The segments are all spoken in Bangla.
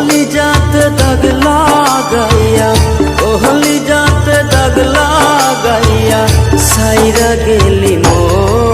ওহলি যাতে দাগ লাগাইয়া ওহলি যাতে দাগ লাগাইয়া সাইরা গেলি মোর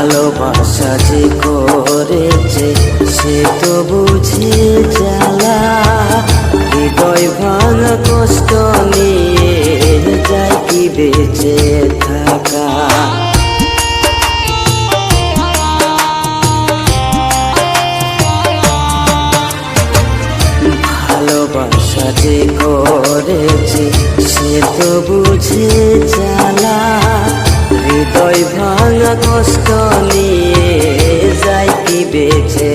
ভালোবাসা যে করেছে, সে তো বুঝে জ্বালা হৃদয় ভাঙা কষ্ট নিয়ে যায় কি বেঁচে থাকা। ভালোবাসা যে করেছে, সে তো বুঝে জ্বালা হৃদয় ভাঙা কষ্ট নিয়ে যাইতি বেঁচে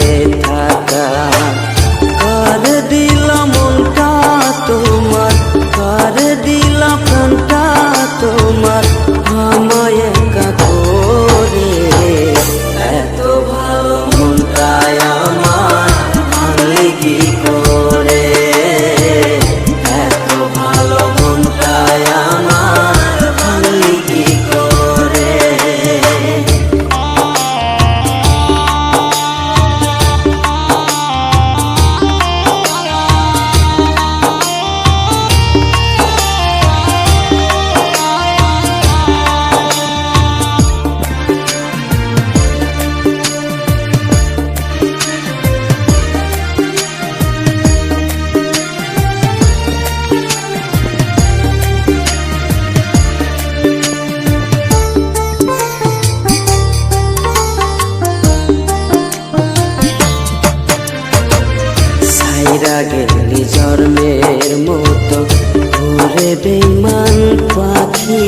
ওরে বেইমান পাখি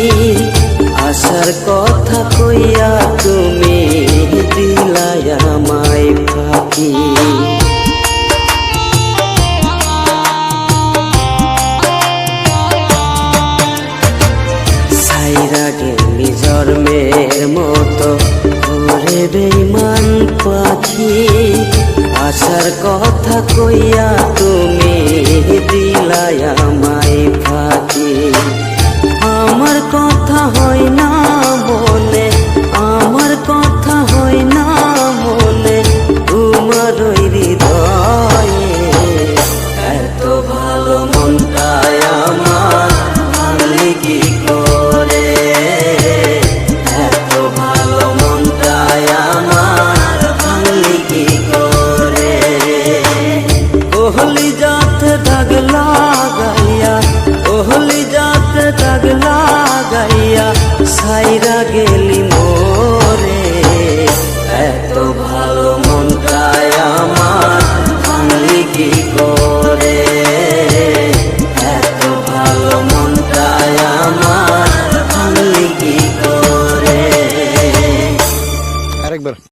আসার কথা কইয়া তুমি দিলায় আমায় পাখি। জন্মের মতো, ওরে বেমান পাখি আসার কথা কইয়া তুমি